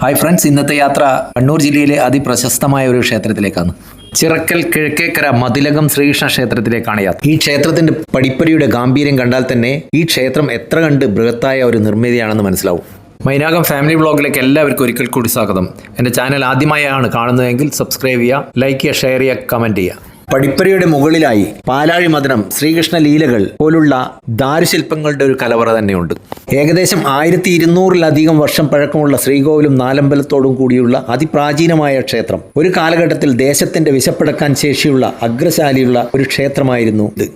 Hi friends ഇന്നത്തെ യാത്ര കണ്ണൂർ ജില്ലയിലെ അതിപ്രശസ്തമായ ഒരു ക്ഷേത്രത്തിലേക്കാണ്. ചിറക്കൽ കിഴക്കേക്കര മതിലകം ശ്രീകൃഷ്ണ ക്ഷേത്രത്തിലേക്കാണ് യാത്ര. ഈ ക്ഷേത്രത്തിന്റെ പടിപ്പരിയുടെ ഗാംഭീര്യം കണ്ടാൽ തന്നെ ഈ ക്ഷേത്രം എത്ര കണ്ട് ബൃഹത്തായ ഒരു നിർമ്മിതിയാണെന്ന് മനസ്സിലാവും. മൈനാകം ഫാമിലി ബ്ലോഗിലേക്ക് എല്ലാവർക്കും ഒരിക്കൽ കൂടി സ്വാഗതം. എന്റെ ചാനൽ ആദ്യമായാണ് കാണുന്നതെങ്കിൽ സബ്സ്ക്രൈബ് ചെയ്യുക ലൈക്ക് ചെയ്യുക ഷെയർ ചെയ്യുക കമന്റ് ചെയ്യുക. പടിപ്പരയുടെ മുകളിലായി പാലാഴി മദനം ശ്രീകൃഷ്ണ ലീലകൾ പോലുള്ള ദാരുശില്പങ്ങളുടെ ഒരു കലവറ തന്നെയുണ്ട്. ഏകദേശം ആയിരത്തി ഇരുന്നൂറിലധികം വർഷം പഴക്കമുള്ള ശ്രീകോവിലും നാലമ്പലത്തോടും കൂടിയുള്ള അതിപ്രാചീനമായ ക്ഷേത്രം. ഒരു കാലഘട്ടത്തിൽ ദേശത്തിന്റെ വിശപ്പടക്കാൻ ശേഷിയുള്ള അഗ്രശാലിയുള്ള ഒരു ക്ഷേത്രമായിരുന്നു ഇത്.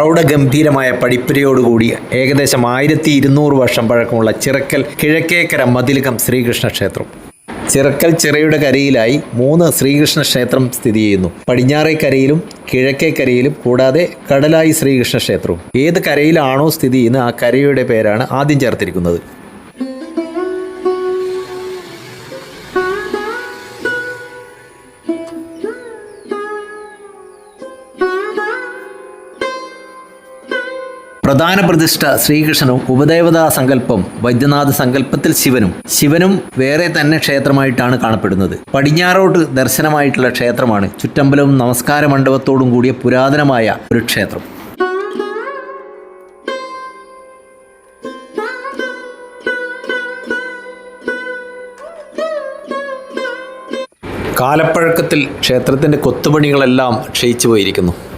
പ്രൗഢഗംഭീരമായ പടിപ്പുരയോടുകൂടി ഏകദേശം ആയിരത്തി ഇരുന്നൂറ് വർഷം പഴക്കമുള്ള ചിറക്കൽ കിഴക്കേക്കര മതിലകം ശ്രീകൃഷ്ണ ക്ഷേത്രം. ചിറക്കൽ ചിറയുടെ കരയിലായി മൂന്ന് ശ്രീകൃഷ്ണ ക്ഷേത്രം സ്ഥിതി ചെയ്യുന്നു. പടിഞ്ഞാറേ കരയിലും കിഴക്കേ കരയിലും കൂടാതെ കടലായി ശ്രീകൃഷ്ണ ക്ഷേത്രവും. ഏത് കരയിലാണോ സ്ഥിതി ചെയ്യുന്ന ആ കരയുടെ പേരാണ് ആദ്യം ചേർത്തിരിക്കുന്നത്. പ്രധാന പ്രതിഷ്ഠ ശ്രീകൃഷ്ണനും ഉപദേവതാ സങ്കല്പം വൈദ്യനാഥ സങ്കല്പത്തിൽ ശിവനും. ശിവനും വേറെ തന്നെ ക്ഷേത്രമായിട്ടാണ് കാണപ്പെടുന്നത്. പടിഞ്ഞാറോട്ട് ദർശനമായിട്ടുള്ള ക്ഷേത്രമാണ് ചുറ്റമ്പലവും നമസ്കാര മണ്ഡപത്തോടും കൂടിയ പുരാതനമായ ഒരു ക്ഷേത്രം. കാലപ്പഴക്കത്തിൽ ക്ഷേത്രത്തിന്റെ കൊത്തുപണികളെല്ലാം ക്ഷയിച്ചു പോയിരിക്കുന്നു.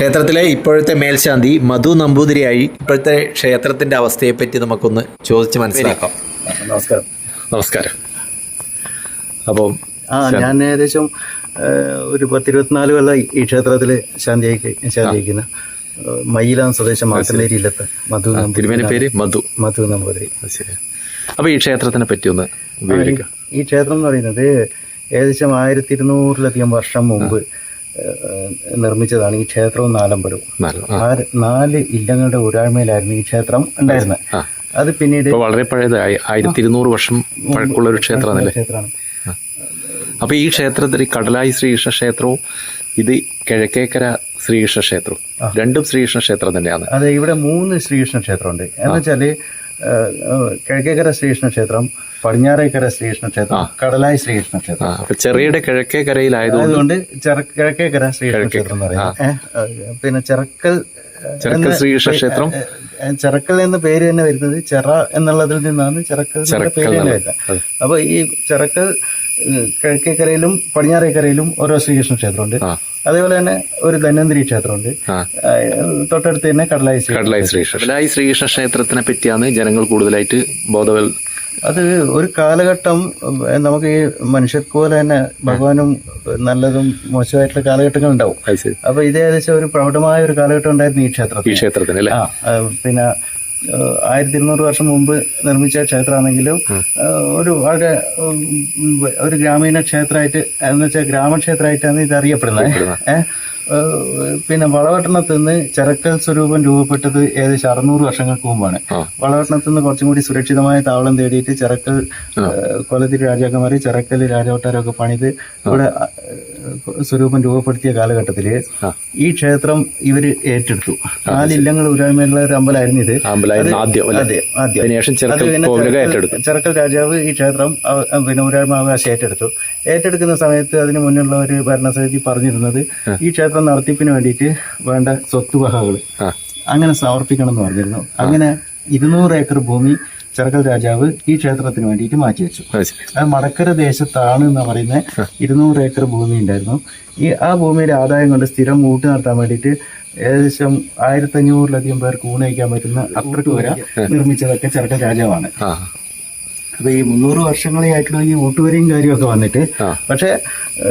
ക്ഷേത്രത്തിലെ ഇപ്പോഴത്തെ മേൽശാന്തി മധു നമ്പൂതിരിയായി. ഇപ്പോഴത്തെ ക്ഷേത്രത്തിന്റെ അവസ്ഥയെ പറ്റി നമുക്കൊന്ന് ചോദിച്ച് മനസ്സിലാക്കാം. നമസ്കാരം. നമസ്കാരം. അപ്പം ആ ഞാൻ ഏകദേശം ഒരു പത്തിരുപത്തിനാല് കൊല്ലം ഈ ക്ഷേത്രത്തിൽ ശാന്തിയായി ശാന്തിയിക്കുന്ന. മയിലാം സ്വദേശം ഇല്ലത്തെ മധു നമ്പൂതിരി. തിരുമേനി പേര് മധു. മധു നമ്പൂതിരി. ശരി. അപ്പൊ ഈ ക്ഷേത്രത്തിനെ പറ്റി ഒന്ന് ഈ ക്ഷേത്രം എന്ന് പറയുന്നത് ഏകദേശം ആയിരത്തി ഇരുന്നൂറിലധികം വർഷം മുമ്പ് നിർമ്മിച്ചതാണ് ഈ ക്ഷേത്രവും നാലമ്പലവും. നാല്. ആ. നാല് ഇല്ലങ്ങളുടെ ഒരാഴ്മയിലായിരുന്നു ഈ ക്ഷേത്രം ഉണ്ടായിരുന്നത്. അത് പിന്നീട് വളരെ പഴയതായി ആയിരത്തി ഇരുന്നൂറ് വർഷം പഴക്കമുള്ള ഒരു ക്ഷേത്രമാണ്. അപ്പൊ ഈ ക്ഷേത്രത്തിൽ കടലായി ശ്രീകൃഷ്ണ ക്ഷേത്രവും ഇത് കിഴക്കേക്കര ശ്രീകൃഷ്ണ ക്ഷേത്രവും രണ്ടും ശ്രീകൃഷ്ണ ക്ഷേത്രം തന്നെയാണ്. അതെ ഇവിടെ മൂന്ന് ശ്രീകൃഷ്ണ ക്ഷേത്രമുണ്ട്. എന്ന് ഏഹ്, കിഴക്കേക്കര ശ്രീകൃഷ്ണ ക്ഷേത്രം പടിഞ്ഞാറേക്കര ശ്രീകൃഷ്ണ ക്ഷേത്രം കടലായി ശ്രീകൃഷ്ണ ക്ഷേത്രം ചെറിയുടെ കിഴക്കേക്കരയിലായതുകൊണ്ട് കരയിലായതുകൊണ്ട് കിഴക്കേക്കര ശ്രീകൃഷ്ണ ക്ഷേത്രം എന്ന് പറയുന്നത് പിന്നെ ചെറക്കൽ ചെറുക്കൽ ശ്രീകൃഷ്ണ ക്ഷേത്രം ചെറക്കൽ എന്ന പേര് തന്നെ വരുന്നത് ചെറ എന്നുള്ളതിൽ നിന്നാണ് ചെറക്കൽ പേര് തന്നെ വരുന്നത്. അപ്പൊ ഈ ചെറക്കൽ കിഴക്കേക്കരയിലും പടിഞ്ഞാറേക്കരയിലും ഓരോ ശ്രീകൃഷ്ണ ക്ഷേത്രമുണ്ട്. അതേപോലെ തന്നെ ഒരു ധന്വന്തിരി ക്ഷേത്രമുണ്ട്. തൊട്ടടുത്ത് തന്നെ കടലായി ശ്രീ കടലായി ശ്രീകൃഷ്ണ കടലായി ശ്രീകൃഷ്ണ ക്ഷേത്രത്തിനെ പറ്റിയാണ് ജനങ്ങൾ കൂടുതലായിട്ട് ബോധവൽ അത് ഒരു കാലഘട്ടം നമുക്ക് ഈ മനുഷ്യർക്ക് പോലെ തന്നെ ഭഗവാനും നല്ലതും മോശമായിട്ടുള്ള കാലഘട്ടങ്ങൾ ഉണ്ടാവും. അപ്പൊ ഇത് ഏകദേശം ഒരു പ്രൗഢമായ ഒരു കാലഘട്ടം ഉണ്ടായിരുന്നു ഈ ക്ഷേത്രത്തിൽ. ക്ഷേത്രത്തിന് പിന്നെ ആയിരത്തി ഇരുന്നൂറ് വർഷം മുമ്പ് നിർമ്മിച്ച ക്ഷേത്രമാണെങ്കിലും ഒരു വളരെ ഒരു ഗ്രാമീണ ക്ഷേത്രമായിട്ട് എന്ന് വെച്ചാൽ ഗ്രാമക്ഷേത്രമായിട്ടാണ് ഇത് അറിയപ്പെടുന്നത്. പിന്നെ വളവട്ടണത്ത് നിന്ന് ചരക്കൽ സ്വരൂപം രൂപപ്പെട്ടത് ഏകദേശം അറുന്നൂറ് വർഷങ്ങൾക്ക് മുമ്പാണ്. വളവട്ടണത്ത് നിന്ന് കുറച്ചും കൂടി സുരക്ഷിതമായ താവളം തേടിയിട്ട് ചരക്കൽ കൊലത്തിരി രാജാക്കന്മാർ ചരക്കൽ രാജവട്ടാരൊക്കെ പണിത് ഇവിടെ സ്വരൂപം രൂപപ്പെടുത്തിയ കാലഘട്ടത്തിൽ ഈ ക്ഷേത്രം ഇവർ ഏറ്റെടുത്തു. നാലില്ലങ്ങൾ ഉരായ്മയുള്ള ഒരു അമ്പലമായിരുന്നു ഇത്. ചെറുക്കൽ രാജാവ് ഈ ക്ഷേത്രം പിന്നെ ഊരായ്മ അവകാശം ഏറ്റെടുത്തു. ഏറ്റെടുക്കുന്ന സമയത്ത് അതിന് മുന്നുള്ള ഒരു ഭരണസമിതി പറഞ്ഞിരുന്നത് ഈ ക്ഷേത്രം നടത്തിപ്പിന് വേണ്ടിയിട്ട് വേണ്ട സ്വത്തുവകകൾ അങ്ങനെ സമർപ്പിക്കണം എന്ന് പറഞ്ഞിരുന്നു. അങ്ങനെ ഇരുന്നൂറ് ഏക്കർ ഭൂമി ചെറുക്കൽ രാജാവ് ഈ ക്ഷേത്രത്തിന് വേണ്ടിയിട്ട് മാറ്റിവെച്ചു അത് അത് മടക്കര ദേശത്താണ് എന്ന് പറയുന്ന ഇരുന്നൂറ് ഏക്കർ ഭൂമി ഉണ്ടായിരുന്നു. ഈ ആ ഭൂമിയുടെ ആദായം കൊണ്ട് സ്ഥിരം ഊട്ട് നടത്താൻ വേണ്ടിയിട്ട് ഏകദേശം ആയിരത്തി അഞ്ഞൂറിലധികം പേർക്ക് ഊണയിക്കാൻ പറ്റുന്ന അത്രയ്ക്ക് വരെ നിർമ്മിച്ചതൊക്കെ ചെറുക്കൽ രാജാവാണ്. അപ്പൊ ഈ മുന്നൂറ് വർഷങ്ങളായിട്ടുള്ള ഈ ഊട്ടുവരെയും കാര്യമൊക്കെ വന്നിട്ട് പക്ഷേ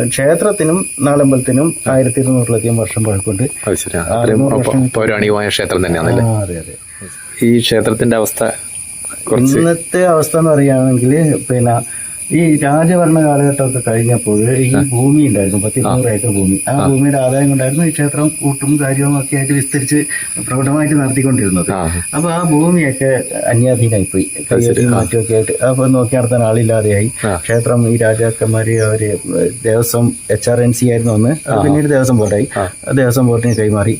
ക്ഷേത്രത്തിനും നാളമ്പലത്തിനും ആയിരത്തി ഇരുന്നൂറിലധികം വർഷം പഴക്കമുണ്ട്. പൗരാണികമായ ക്ഷേത്രം തന്നെയാണല്ലേ? ആ, അതെ അതെ. ഈ ക്ഷേത്രത്തിന്റെ അവസ്ഥ ഇന്നത്തെ അവസ്ഥ എന്ന് പറയുകയാണെങ്കിൽ പിന്നെ ഈ രാജഭരണ കാലഘട്ടമൊക്കെ കഴിഞ്ഞപ്പോൾ ഈ ഭൂമി ഉണ്ടായിരുന്നു പത്തിരുന്നൂറ് ഏക്കർ ഭൂമി. ആ ഭൂമിയുടെ ആദായം കൊണ്ടായിരുന്നു ഈ ക്ഷേത്രം കൂട്ടും കാര്യവും ഒക്കെ ആയിട്ട് വിസ്തരിച്ച് പ്രൗഢമായിട്ട് നടത്തിക്കൊണ്ടിരുന്നത്. അപ്പൊ ആ ഭൂമിയൊക്കെ അന്യാധീനായി പോയി കയ്യേറ്റവും മറ്റുമൊക്കെ ആയിട്ട്. അപ്പൊ നോക്കി നടത്താൻ ആളില്ലാതെയായി ക്ഷേത്രം ഈ രാജാക്കന്മാര് അവർ Devaswom H R N C ആയിരുന്നു ഒന്ന് പിന്നീട് ദേവസ്വം ബോർഡായി. ആ. ദേവസ്വം ബോർഡിന് കൈമാറി.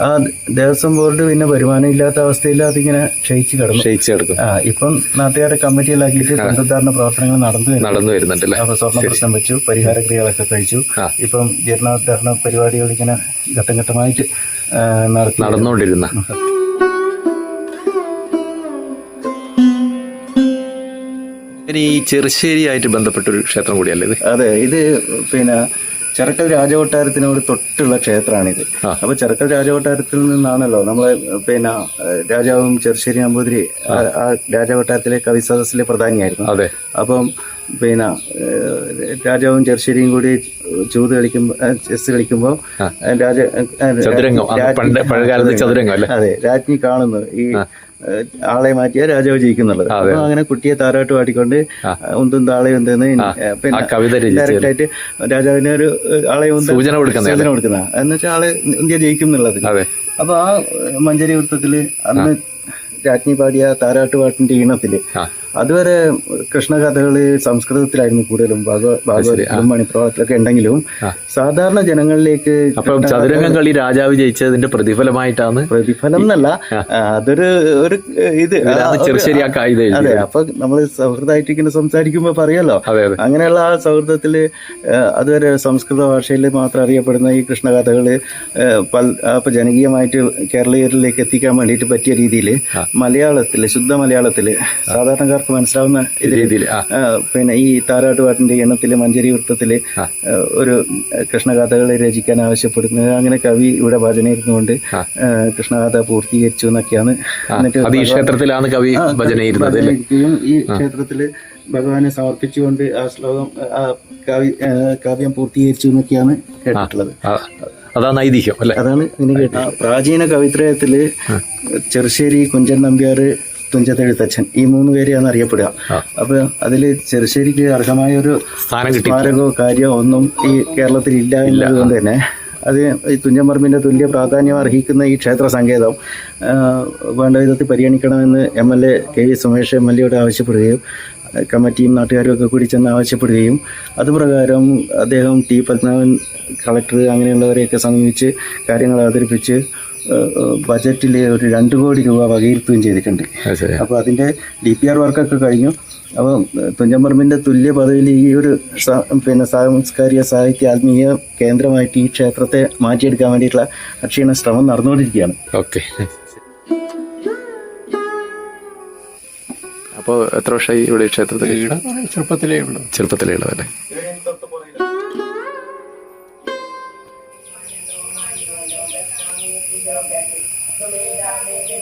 ആ. ദേവസ്വം ബോർഡ് പിന്നെ വരുമാനം ഇല്ലാത്ത അവസ്ഥയിൽ അതിങ്ങനെ ക്ഷയിച്ചു കിടന്നു. ആ ഇപ്പം നാട്ടുകാരെ കമ്മിറ്റിയിലാക്കിയിട്ട് പുനരുദ്ധാരണ പ്രവർത്തനങ്ങൾ നടന്നു നടന്നു വരുന്നുണ്ട്. അപ്പൊ സ്വർണ പ്രശ്നം വെച്ചു പരിഹാര ക്രിയകളൊക്കെ കഴിച്ചു. ഇപ്പം ജീർണോദ്ധാരണ പരിപാടികൾ ഇങ്ങനെ ഘട്ടം ഘട്ടമായിട്ട് നടന്നുകൊണ്ടിരുന്ന. ഈ ചെറുശ്ശേരിയായിട്ട് ബന്ധപ്പെട്ടൊരു ക്ഷേത്രം കൂടിയല്ലേ ഇത്? അതെ ഇത് പിന്നെ ചെറുക്കൽ രാജകൊട്ടാരത്തിനോട് തൊട്ടുള്ള ക്ഷേത്രമാണിത്. അപ്പൊ ചെറുക്കൽ രാജകൊട്ടാരത്തിൽ നിന്നാണല്ലോ നമ്മളെ പിന്നെ രാജാവും ചെറുശ്ശേരി നമ്പൂതിരി ആ- രാജകൊട്ടാരത്തിലെ കവിസദസ്സിലെ പ്രധാനിയായിരുന്നു. അതെ. അപ്പം പിന്നെ രാജാവും ചെറുശ്ശേരിയും കൂടി ചൂത് കളിക്കുമ്പോ ചെസ് കളിക്കുമ്പോ രാജ അത് രാജ്ഞി- കാണുന്നു. ഈ ആളെ മാറ്റിയാ രാജാവ് ജയിക്കുന്നുള്ളത്. അപ്പൊ അങ്ങനെ കുട്ടിയെ താരാട്ട് പാടിക്കൊണ്ട് ഉന്തും താളെ ഉന്തെന്ന് പിന്നെ ആ കവിത രചിച്ച ഡയറക്റ്റ് ഒരു ആളെ സൂചന കൊടുക്കുന്ന എന്നുവെച്ചാൽ ആളെ. എന്ന് വെച്ചാൽ ആൾ ഇന്ത്യ ജയിക്കും എന്നുള്ളത് അപ്പൊ ആ മഞ്ചരി വൃത്തത്തിൽ അന്ന് രാജ്ഞി പാടിയ താരാട്ടുപാട്ടിന്റെ ഈണത്തിൽ ആ. അതുവരെ കൃഷ്ണകഥകൾ സംസ്കൃതത്തിലായിരുന്നു കൂടുതലും ഭാഗവതമാണി മണിപ്രവാളത്തിലൊക്കെ ഉണ്ടെങ്കിലും സാധാരണ ജനങ്ങളിലേക്ക് അപ്പൊ ചതുരംഗം കളി രാജാവ് ജയിച്ചതിന്റെ പ്രതിഫലമായിട്ടാണ് പ്രതിഫലം എന്നല്ല അതൊരു ഒരു ഇത് അതെ അപ്പൊ നമ്മൾ സൗഹൃദമായിട്ട് ഇങ്ങനെ സംസാരിക്കുമ്പോ പറയാലോ? അങ്ങനെയുള്ള ആ സൗഹൃദത്തിൽ അതുവരെ സംസ്കൃത ഭാഷയിൽ മാത്രം അറിയപ്പെടുന്ന ഈ കൃഷ്ണകഥകൾ ആ, ഇപ്പൊ ജനകീയമായിട്ട് കേരളീയരിലേക്ക് എത്തിക്കാൻ വേണ്ടിയിട്ട് പറ്റിയ രീതിയിൽ മലയാളത്തിൽ ശുദ്ധ മലയാളത്തിൽ സാധാരണക്കാർക്ക് മനസ്സിലാവുന്ന രീതിയിൽ പിന്നെ ഈ താരാട്ടുപാട്ടിന്റെ എണ്ണത്തിൽ മഞ്ചരി വൃത്തത്തിൽ ഒരു കൃഷ്ണഗാഥകളെ രചിക്കാൻ ആവശ്യപ്പെടുന്നത്. അങ്ങനെ കവി ഇവിടെ ഭജന ഇരുന്നുകൊണ്ട് കൃഷ്ണകഥ പൂർത്തീകരിച്ചു എന്നൊക്കെയാണ്. എന്നിട്ട് ഈ ക്ഷേത്രത്തിലാണ് കവി ഭജന ഇരുന്നത് ഈ ക്ഷേത്രത്തിൽ ഭഗവാനെ സമർപ്പിച്ചുകൊണ്ട് ആ ശ്ലോകം ആ കാവ്യം പൂർത്തീകരിച്ചു എന്നൊക്കെയാണ് കേട്ടിട്ടുള്ളത്. അതാണ് ഐതിഹ്യം അല്ലെ? അതാണ് പ്രാചീന കവിത്രയത്തിൽ ചെറുശ്ശേരി കുഞ്ചൻ നമ്പ്യാർ തുഞ്ചത്തെഴുത്തച്ഛൻ ഈ മൂന്ന് പേരെയാണ് അറിയപ്പെടുക. അപ്പൊ അതിൽ ചെറുശ്ശേരിക്ക് അർഹമായ ഒരു സ്മാരകമോ കാര്യമോ ഒന്നും ഈ കേരളത്തിൽ ഇല്ല. എന്നതുകൊണ്ട് തന്നെ അത് ഈ തുഞ്ചൻപറമ്പിന്റെ തുല്യ പ്രാധാന്യം അർഹിക്കുന്ന ഈ ക്ഷേത്ര സങ്കേതം വേണ്ട വിധത്തിൽ പരിഗണിക്കണമെന്ന് M L A K V Sumesh M L എയോട് ആവശ്യപ്പെടുകയും കമ്മിറ്റിയും നാട്ടുകാരും ഒക്കെ കൂടി ചെന്ന് ആവശ്യപ്പെടുകയും അതുപ്രകാരം അദ്ദേഹം ടി പത്മനാഭൻ കളക്ടർ അങ്ങനെയുള്ളവരെയൊക്കെ സമീപിച്ച് കാര്യങ്ങൾ അവതരിപ്പിച്ച് ബജറ്റിൽ ഒരു രണ്ട് കോടി രൂപ വകയിരുത്തുകയും ചെയ്തിട്ടുണ്ട്. അപ്പോൾ അതിന്റെ ഡി പി ആർ വർക്കൊക്കെ കഴിഞ്ഞു. അപ്പോൾ തുഞ്ചമ്പറമ്പിന്റെ തുല്യ പദവിയിൽ ഈ ഒരു പിന്നെ സാംസ്കാരിക സാഹിത്യ ആത്മീയ കേന്ദ്രമായിട്ട് ഈ ക്ഷേത്രത്തെ മാറ്റിയെടുക്കാൻ വേണ്ടിയിട്ടുള്ള അക്ഷീണ ശ്രമം നടന്നുകൊണ്ടിരിക്കുകയാണ്. ഓക്കെ. അപ്പോൾ എത്ര വർഷമായി ഇവിടെ ഈ ക്ഷേത്രത്തിൽ ചെറുപ്പത്തിലേ ഉള്ളൂ. ചെറുപ്പത്തിലേ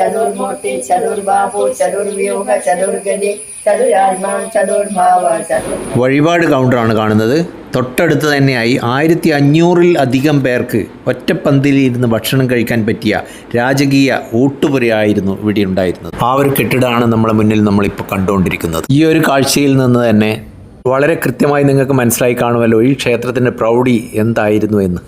ചതുർമൂർത്തി ചതുർബാഹു ചതുർവ്യൂഹ ചതുർഗതി വഴിപാട് കൗണ്ടറാണ് കാണുന്നത്. തൊട്ടടുത്ത് തന്നെയായി ആയിരത്തി അഞ്ഞൂറിൽ അധികം പേർക്ക് ഒറ്റപ്പന്തിലിരുന്ന് ഭക്ഷണം കഴിക്കാൻ പറ്റിയ രാജകീയ ഊട്ടുപുരയായിരുന്നു ഇവിടെ ഉണ്ടായിരുന്നത്. ആ ഒരു കെട്ടിടമാണ് നമ്മളെ മുന്നിൽ നമ്മളിപ്പോൾ കണ്ടുകൊണ്ടിരിക്കുന്നത്. ഈ ഒരു കാഴ്ചയിൽ നിന്ന് തന്നെ വളരെ കൃത്യമായി നിങ്ങൾക്ക് മനസ്സിലായി കാണുമല്ലോ ഈ ക്ഷേത്രത്തിന്റെ പ്രൗഢി എന്തായിരുന്നു എന്ന്.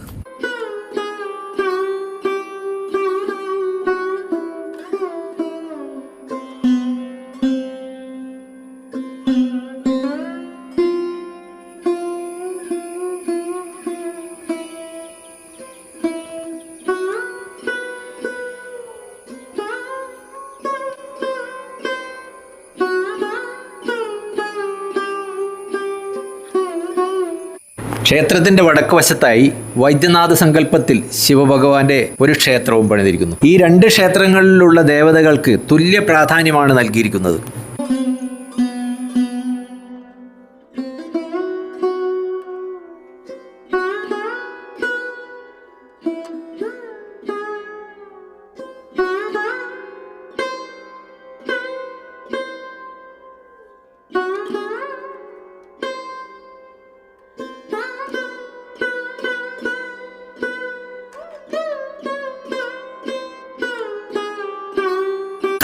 ക്ഷേത്രത്തിന്റെ വടക്ക് വശത്തായി വൈദ്യനാഥ സങ്കല്പത്തിൽ ശിവഭഗവാന്റെ ഒരു ക്ഷേത്രവും പണിതിരിക്കുന്നു. ഈ രണ്ട് ക്ഷേത്രങ്ങളിലുള്ള ദേവതകൾക്ക് തുല്യ പ്രാധാന്യമാണ് നൽകിയിരിക്കുന്നത്.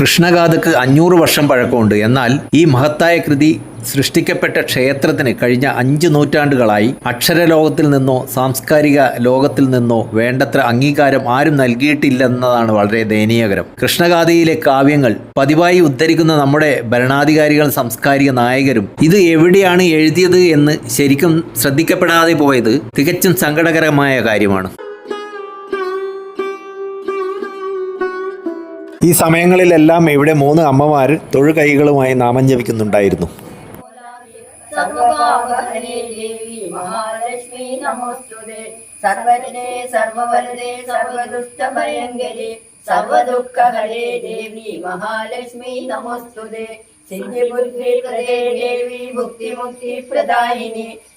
കൃഷ്ണഗാഥക്ക് അഞ്ഞൂറ് വർഷം പഴക്കമുണ്ട്. എന്നാൽ ഈ മഹത്തായ കൃതി സൃഷ്ടിക്കപ്പെട്ട ക്ഷേത്രത്തിന് കഴിഞ്ഞ അഞ്ച് നൂറ്റാണ്ടുകളായി അക്ഷരലോകത്തിൽ നിന്നോ സാംസ്കാരിക ലോകത്തിൽ നിന്നോ വേണ്ടത്ര അംഗീകാരം ആരും നൽകിയിട്ടില്ലെന്നതാണ് വളരെ ദയനീയകരം. കൃഷ്ണഗാഥയിലെ കാവ്യങ്ങൾ പതിവായി ഉദ്ധരിക്കുന്ന നമ്മുടെ ഭരണാധികാരികൾ സാംസ്കാരിക നായകരും ഇത് എവിടെയാണ് എഴുതിയത് എന്ന് ശരിക്കും ശ്രദ്ധിക്കപ്പെടാതെ പോയത് തികച്ചും സങ്കടകരമായ കാര്യമാണ്. ഈ സമയങ്ങളിലെല്ലാം ഇവിടെ മൂന്ന് അമ്മമാർ തൊഴുകൈകളുമായി നാമം ജപിക്കുന്നുണ്ടായിരുന്നു. സർവരേ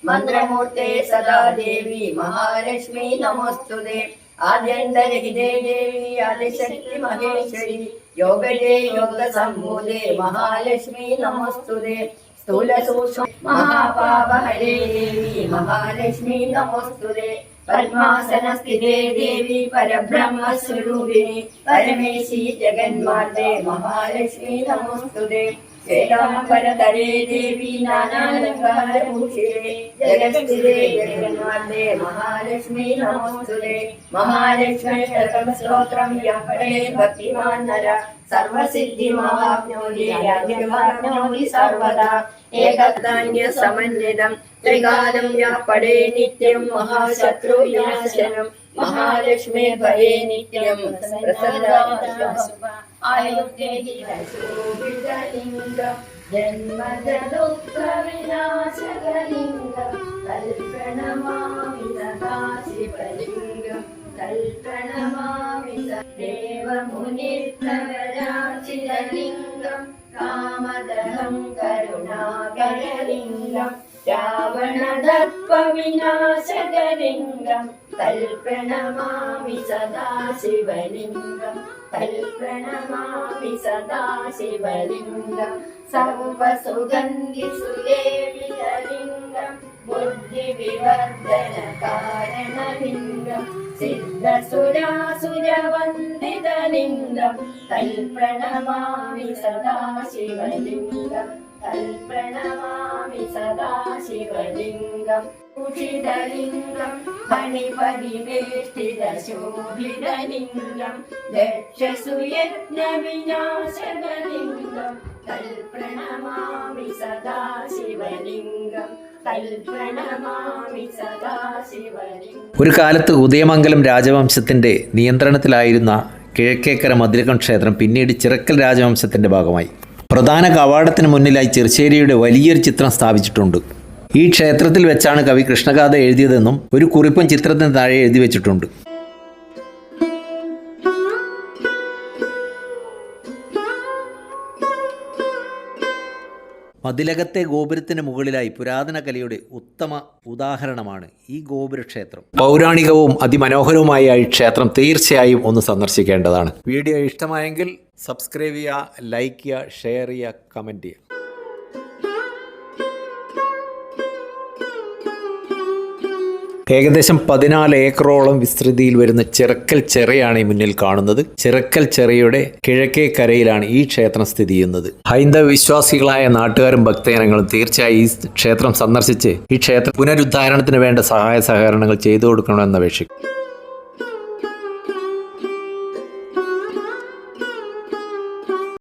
മന്ത്രമൂർത്തേ സദാ ദേവി മഹാലക്ഷ്മി നമോസ്തുതേ. ആദ്യന്തരഹിതേ ദേവി ആദിശക്തി മഹേശ്വരി യോഗജേ യോഗ സംഭൂതേ മഹാലക്ഷ്മി നമോസ്തുതേ. സ്ഥൂല സൂക്ഷ്മ മഹാപാപഹരേ ദേവി മഹാലക്ഷ്മി നമോസ്തുതേ. പദ്മാസന സ്ഥിതേ ദേവി പരബ്രഹ്മസ്വരൂപിണി പരമേശി ജഗന്മാതേ മഹാലക്ഷ്മി നമോസ്തുതേ. श्रीरामपरतरे देवी नानालङ्कारभूषे जगस्थिरे जगन्माते महालक्ष्मी नमोऽस्तुते। महालक्ष्मी भक्तिमान् नर। सर्वदा। महाशत्रुविनाशनम्। महालक्ष्मीर्भये नित्यं प्रसन्नाशुभा आयुर्देहिलिङ्गं जन्मजदुःखविनाशकलिङ्गं कल्पणमामि सदा शिवलिङ्गं कल्पणमामि करुणाकरलिङ्गम् रावणदर्पविनाशदलिङ्गम् तल् सदा शिवलिङ्गं तल् सदा शिवलिङ्गम् सर्वसुगन्धिसुदेविलिङ्गं बुद्धिविवर्धनकारणलिङ्गं सिद्धसुरासुरवन्दितलिङ्गं तल् सदा शिवलिङ्गम् ബുദ്ധിവിവർദ്ധന സദാശിവലിംഗം ഉചിതലിംഗം ഫണിപരിവേഷ്ടിതശോഭിതലിംഗം ദക്ഷസുയജ്ഞവിനാശകലിംഗം തൽപ്രണമാമി സദാശിവലിംഗം ഒരു കാലത്ത് ഉദയമംഗലം രാജവംശത്തിന്റെ നിയന്ത്രണത്തിലായിരുന്ന കിഴക്കേക്കര മധുരകം ക്ഷേത്രം പിന്നീട് ചിറക്കൽ രാജവംശത്തിന്റെ ഭാഗമായി. പ്രധാന കവാടത്തിന് മുന്നിലായി ചെറുശ്ശേരിയുടെ വലിയൊരു ചിത്രം സ്ഥാപിച്ചിട്ടുണ്ട്. ഈ ക്ഷേത്രത്തിൽ വെച്ചാണ് കവി കൃഷ്ണഗാഥ എഴുതിയതെന്നും ഒരു കുറിപ്പും ചിത്രത്തിന് താഴെ എഴുതി വെച്ചിട്ടുണ്ട്. മതിലകത്തെ ഗോപുരത്തിന് മുകളിലായി പുരാതന കലയുടെ ഉത്തമ ഉദാഹരണമാണ് ഈ ഗോപുരക്ഷേത്രം. പൗരാണികവും അതിമനോഹരവുമായ ഈ ക്ഷേത്രം തീർച്ചയായും ഒന്ന് സന്ദർശിക്കേണ്ടതാണ്. വീഡിയോ ഇഷ്ടമായെങ്കിൽ സബ്സ്ക്രൈബ് ചെയ്യുക ലൈക്ക് ചെയ്യുക ഷെയർ ചെയ്യുക കമന്റ് ചെയ്യുക. ഏകദേശം പതിനാല് ഏക്കറോളം വിസ്തൃതിയിൽ വരുന്ന ചിറക്കൽ ചെറയാണ് ഈ മുന്നിൽ കാണുന്നത്. ചിറക്കൽ ചെറയുടെ കിഴക്കേ കരയിലാണ് ഈ ക്ഷേത്രം സ്ഥിതി ചെയ്യുന്നത്. ഹൈന്ദവ വിശ്വാസികളായ നാട്ടുകാരും ഭക്തജനങ്ങളും തീർച്ചയായും ഈ ക്ഷേത്രം സന്ദർശിച്ച് ഈ ക്ഷേത്ര പുനരുദ്ധാരണത്തിന് വേണ്ട സഹായ സഹകരണങ്ങൾ ചെയ്തു കൊടുക്കണമെന്ന് അപേക്ഷിക്കും